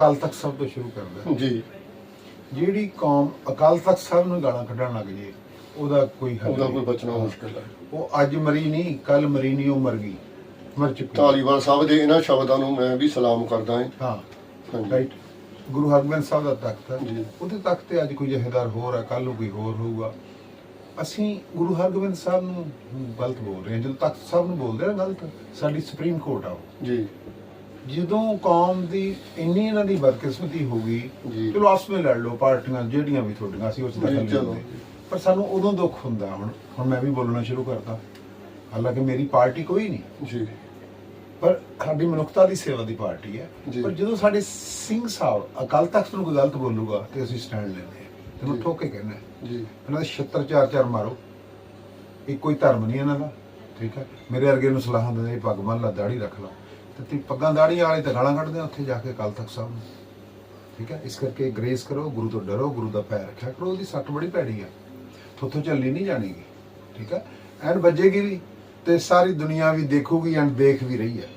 ਅਕਾਲ ਤਖਤ ਸਾਹਿਬ ਤੋਂ ਸ਼ੁਰੂ ਕਰਦਾ ਜੀ। ਜਿਹੜੀ ਕੌਮ ਅਕਾਲ ਤਖਤ ਸਾਹਿਬ ਨੂੰ ਗਾਲਾਂ ਕੱਢਣ ਲੱਗ ਜੇ ਉਹਦਾ ਕੋਈ ਹੱਲ ਉਹਦਾ। ਕੋਈ ਬਚਣਾ ਮੁਸ਼ਕਿਲ ਹੈ। ਉਹ ਅੱਜ ਮਰੀ ਨਹੀਂ ਕੱਲ ਮਰੀ ਨਹੀਂ ਉਹ ਮਰ ਗਈ। ਮਰ ਚੁੱਕੀ ਧਾਲੀਵਾਲ ਸਾਹਿਬ ਦੇ ਇਹਨਾਂ ਸ਼ਬਦਾਂ ਨੂੰ ਮੈਂ ਵੀ ਸਲਾਮ ਕਰਦਾ ਹਾਂ। ਹਾਂ। ਰਾਈਟ ਗੁਰੂ ਹਰਗੋਬਿੰਦ ਸਾਹਿਬ ਦਾ ਤਖਤ ਹੈ। ਜੀ। ਉਹਦੇ ਤਖਤ ਤੇ ਅੱਜ ਕੋਈ ਜਹੇਦਾਰ ਹੋਰ ਹੈ ਕੱਲ ਨੂੰ ਕੋਈ ਹੋਰ ਹੋਊਗਾ। ਅਸੀਂ ਗੁਰੂ ਹਰਗੋਬਿੰਦ ਸਾਹਿਬ ਨੂੰ ਗਲਤ ਬੋਲ ਰਹੇ ਹਾਂ। ਜਦੋਂ ਤਖਤ ਸਾਹਿਬ ਨੂੰ ਬੋਲਦੇ ਆ ਨਾ ਗਲਤ ਸਾਡੀ ਸੁਪਰੀਮ ਕੋਰਟ ਆ ਉਹ। ਜੀ। ਜਦੋਂ ਕੌਮ ਦੀ ਇੰਨੀ ਇਹਨਾਂ ਦੀ ਬਦਕਿਸਮਤੀ ਹੋ ਗਈ ਜੀ। ਚਲੋ ਆਪਸ ਵਿੱਚ ਲੜ ਲਓ ਪਾਰਟੀਆਂ ਜਿਹੜੀਆਂ ਵੀ ਤੁਹਾਡੀਆਂ ਸੀ ਉਸ ਦਾ ਜੀ, ਚਲੋ। ਪਰ ਸਾਨੂੰ ਉਦੋਂ ਦੁੱਖ ਹੁੰਦਾ ਹੁਣ। ਹੁਣ ਮੈਂ ਵੀ ਬੋਲਣਾ ਸ਼ੁਰੂ ਕਰਤਾ। ਹਾਲਾਂਕਿ ਮੇਰੀ ਪਾਰਟੀ ਕੋਈ ਨਹੀਂ। ਜੀ। ਪਰ ਸਾਡੀ ਮਨੁੱਖਤਾ ਦੀ ਸੇਵਾ ਦੀ ਪਾਰਟੀ ਹੈ। ਜੀ। ਪਰ ਜਦੋਂ ਸਾਡੇ ਸਿੰਘ ਸਾਹਿਬ ਅਕਾਲ ਤਖਤ ਨੂੰ ਕੋਈ ਗਲਤ ਬੋਲੂਗਾ ਤੇ ਅਸੀਂ ਸਟੈਂਡ ਲੈਂਦੇ ਹਾਂ। ਤੇ ਮੈਂ ਜੀ। ਠੋਕ ਕੇ ਕਹਿੰਦਾ ਜੀ। ਇਹਨਾਂ ਦੇ 76 ਚਾਰ ਚਾਰ ਮਾਰੋ। ਇਹ ਕੋਈ ਧਰਮ ਨਹੀਂ ਇਹਨਾਂ ਦਾ। ਠੀਕ ਹੈ? ਮੇਰੇ ਵਰਗੇ ਨੂੰ ਸਲਾਹਾਂ ਦਿੰਦੇ ਪੱਗ ਬੰਨ ਲਾ ਦਾੜੀ ਰੱਖ ਲਾ। ਤੇ ਤੀ ਪੱਗਾਂ ਦਾੜੀਆਂ ਵਾਲੇ ਤਾਂ ਗਾਲਾਂ ਕੱਢਦੇ ਆ ਉੱਥੇ ਜਾ ਕੇ ਅਕਾਲ ਤਖਤ ਸਾਹਿਬ ਨੂੰ। ਠੀਕ ਹੈ? ਇਸ ਕਰਕੇ ਗ੍ਰੇਸ ਕਰੋ, ਗੁਰੂ ਤੋਂ ਡਰੋ, ਗੁਰੂ ਦਾ ਪੈਰ ਰੱਖਿਆ ਕਰੋ, ਉਹਦੀ ਸੱਟ ਬੜੀ ਭੈੜੀ ਆ। ਥੋਥੋਂ ਚੱਲੀ ਨਹੀਂ ਜਾਣੀਗੀ। ਠੀਕ ਹੈ? ਐਨ ਵੱਜੇਗੀ ਵੀ ਤੇ ਸਾਰੀ ਦੁਨੀਆ ਵੀ ਦੇਖੂਗੀ ਐਂਡ ਦੇਖ ਵੀ ਰਹੀ ਹੈ।